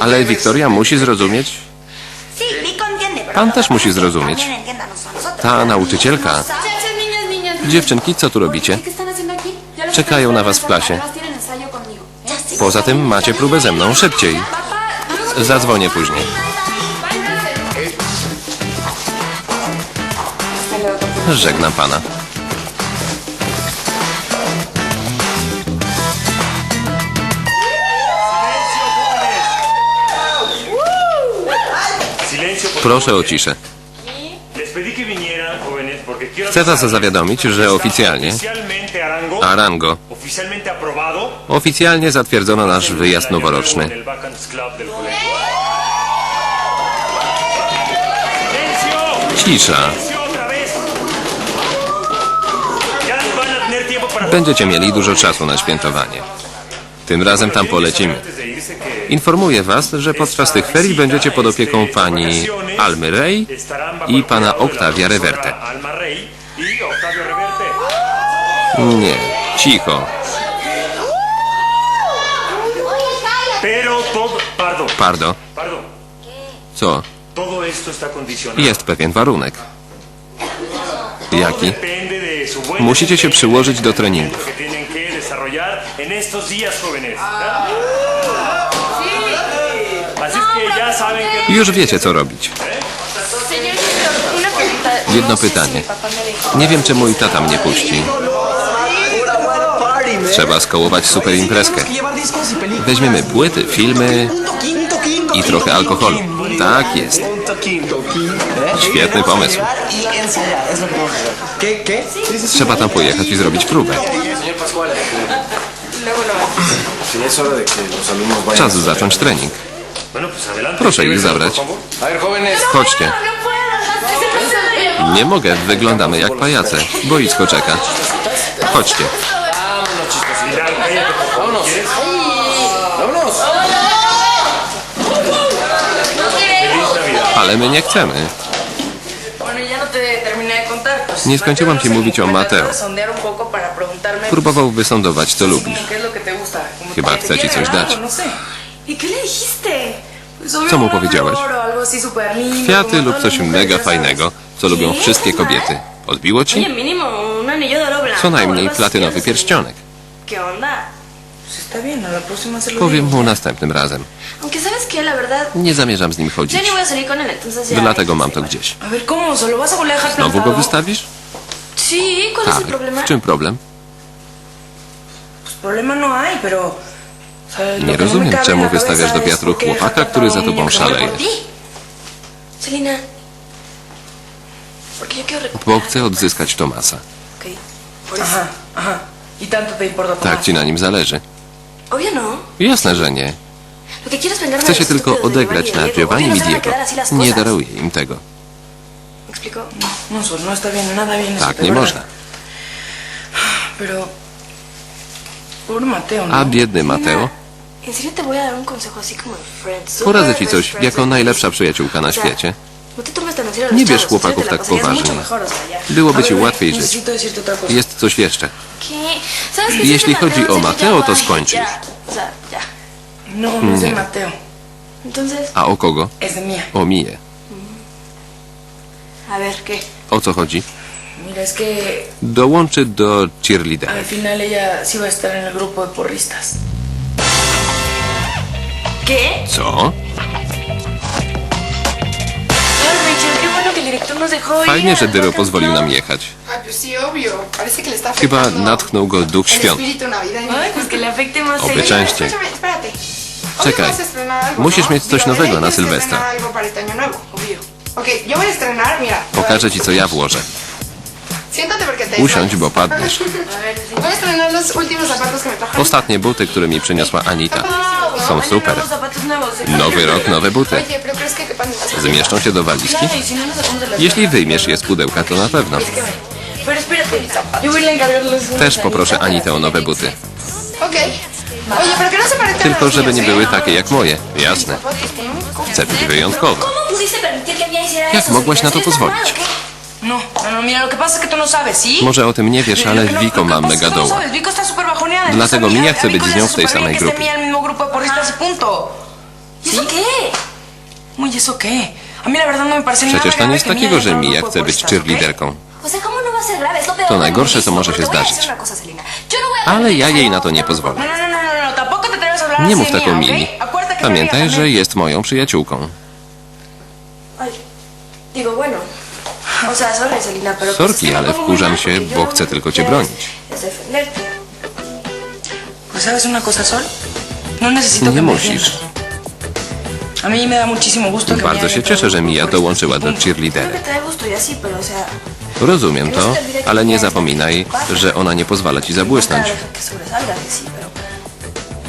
Ale Wiktoria musi zrozumieć. Pan też musi zrozumieć. Ta nauczycielka. Dziewczynki, co tu robicie? Czekają na was w klasie. Poza tym macie próbę ze mną szybciej. Zadzwonię później. Żegnam pana. Proszę o ciszę. Chcę was zawiadomić, że oficjalnie Arango. Oficjalnie zatwierdzono nasz wyjazd noworoczny. Cisza. Para... Będziecie mieli dużo czasu na świętowanie. Tym razem tam polecimy. Informuję was, że podczas tych ferii będziecie pod opieką pani Almy Rey i pana Octavia Reverte. Y. Nie, cicho. Pardo, co? Jest pewien warunek. Jaki? Musicie się przyłożyć do el treningów. Desarrollar en estos días jóvenes. Así es que ya saben que Już wiecie, co robić. Jedno pytanie. Nie wiem, czy mój tata mnie puści. Trzeba skołować super imprezkę. Weźmiemy płyty, filmy i trochę alkoholu. Tak jest. Świetny pomysł. Trzeba tam pojechać i zrobić próbę. Czas zacząć trening. Proszę ich zabrać. Chodźcie. Nie mogę, wyglądamy jak pajace. Boisko czeka. Chodźcie. Ale my nie chcemy. No Nie skończyłam ci mówić o Mateo. Próbował wysądować, co lubisz. Chyba chce ci coś dać. No. ¿Y Co mu powiedziałaś? Kwiaty lub coś mega fajnego, co lubią wszystkie kobiety. Odbiło ci? Co najmniej platynowy pierścionek. Está bien, a la próxima se lo Powiem digo. mu następnym razem. Aunque sabes que la verdad, Nie zamierzam z nim ya chodzić. ni voy a salir con él, entonces ya. Dlatego mam to gdzieś. A ver, ¿cómo? ¿Se lo vas a volver a dejar Znowu go plantado? wystawisz? Sí, ¿cuál es Tak. el problema? W czym problem? Pues problema no hay, pero... o sea, lo Nie que no me rozumiem, cabe en czemu la wystawiasz do es wiatru por qué chłopaka, który za plantado a un tobą niño que szaleje. por ti. Selina, porque yo quiero Bo recuperar... chcę odzyskać Tomasa. Ok, por eso. Ajá, ajá. ¿Y tanto te importa Tak ci na nim zależy. No. Jasne, że nie. Vengarme Chcę się tylko odegrać na. Giovanni Obvio i no se van a Diego. quedar así las Nie daruję im tego. No, no Tak, nie można. ¿no? A biedny Mateo? Poradzę ci coś, jako najlepsza przyjaciółka na świecie. No Nie bierz chłopaków tak poważnie. mucho mejor, o sea, ya. Byłoby ci łatwiej żyć. Jest coś jeszcze. Jeśli chodzi o Mateo, to skończysz. No, no Nie. A o kogo? O ¿qué? O co chodzi? Dołączy do al cheerleaderek. Fajnie, że Dyro pozwolił nam jechać. Chyba natchnął go duch świąt. Oby częściej. Czekaj. Musisz ¿no? mieć coś nowego na Sylwestra. Pokażę ci, co ja włożę. Usiądź, bo padniesz. Ostatnie buty, które mi przyniosła Anita. Są super. ¿eh? Nowy rok, nowe buty. Oye, pero ¿crees que quepan en las Zmieszczą się do walizki? Jeśli wyjmiesz je z pudełka, to na pewno. Też poproszę. Anitę o nowe buty. Tylko żeby nie były takie jak moje. Jasne. Chcę być wyjątkowy. ¿Cómo pudiste permitir que Mia hiciera Jak mogłaś na to ¿Está pozwolić? No, no, no. Może o tym nie wiesz, ale Wiko lo que ma pasa es mega doła. Dlatego Mia chce być z nią w tej samej grupie. Przecież to nie jest grave que takiego, że entrado chce być cheerleaderką. O sea, ¿cómo no. To najgorsze, co może się zdarzyć. no Ale ja jej na to nie pozwolę. No, no, no, no, no, no, Nie mów tak o Mili. Pamiętaj, że jest moją przyjaciółką. Sorki, ale no wkurzam się, bo chcę tylko cię bronić. es defenderte. Bardzo się cieszę, że Mia dołączyła do cheerleaderek. Y. Rozumiem to, ale nie zapominaj, że ona nie pozwala ci zabłysnąć. Deja que sobresalga, que sí, pero...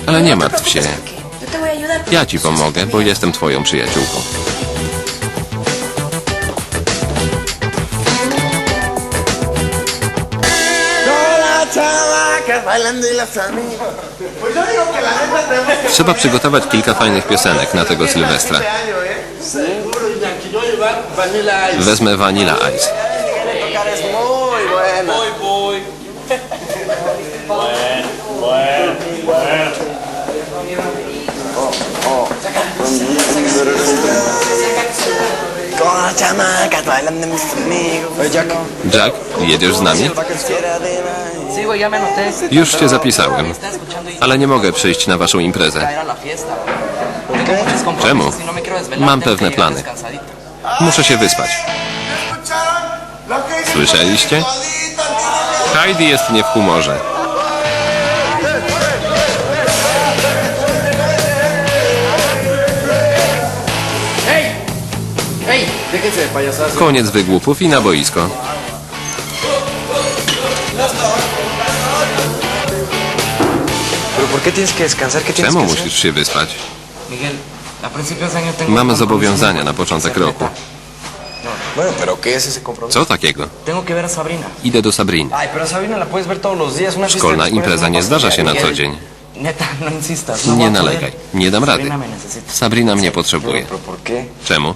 Ale nie No te martw się. preocupes, porque Yo te voy a ayudar. Ja ci pomogę, bo jestem twoją przyjaciółką. Trzeba przygotować kilka fajnych piosenek na tego Sylwestra. Wezmę Vanilla Ice. Las bailando Jack, Jack, jedziesz z nami? Już cię zapisałem, ale nie mogę przyjść na waszą imprezę. Czemu? Mam pewne plany. Muszę się wyspać. Słyszeliście? Heidi jest nie w humorze. Koniec wygłupów i na boisko. ¿Pero por qué tienes que descansar? ¿Qué tienes Czemu musisz się wyspać? Compromiso zobowiązania na początek roku. Co takiego? Idę do Sabriny. Szkolna impreza nie zdarza się na co dzień. Nie nalegaj. Nie dam rady. Sabrina mnie potrzebuje. Czemu?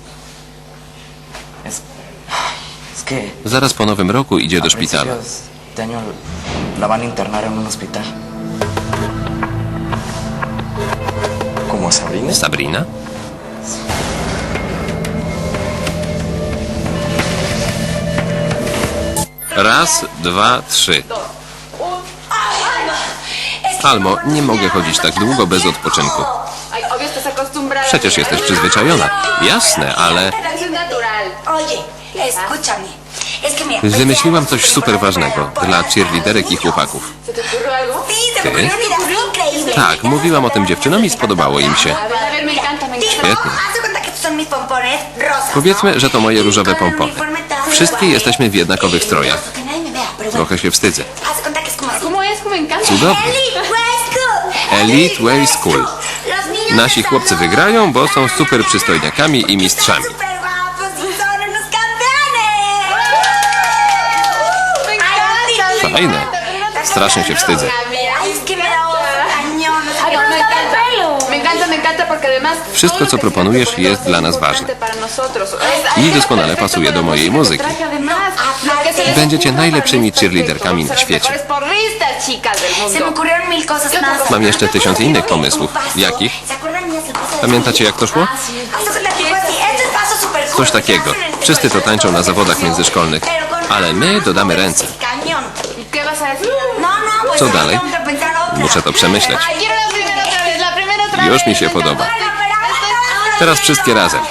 Zaraz po nowym roku idzie do szpitala. principios de año la van a internar en un hospital. ¿Como a Sabrina? Sabrina? Raz, dwa, trzy. Almo, nie mogę chodzić tak długo bez odpoczynku. Przecież jesteś przyzwyczajona. Jasne, ale. Oye, escúchame. Es que mira. wymyśliłam coś super ważnego dla cheerleaderek i chłopaków. Increíble. Tak, mówiłam o tym dziewczynom i spodobało im się. Świetnie. Powiedzmy, że to moje różowe Y el pompony. Wszystkie guay. jesteśmy w jednakowych strojach. Pero bueno. Trochę się wstydzę. Cudownie. Elite Way School. Nasi chłopcy wygrają, bo są super przystojniakami i mistrzami. Me encanta porque además Wszystko, co proponujesz, jest dla nas ważne. I doskonale pasuje do mojej muzyki. Będziecie najlepszymi cheerleaderkami na świecie. Mam jeszcze tysiąc innych pomysłów. Jakich? ¿Se acuerdan niñas el paso de Pamiętacie, jak to szło? Coś takiego. Wszyscy to tańczą na zawodach międzyszkolnych. Ale my dodamy ręce. Co dalej? tengo que pensar otra. Muszę to przemyśleć. Już mi się podoba. Teraz wszystkie razem.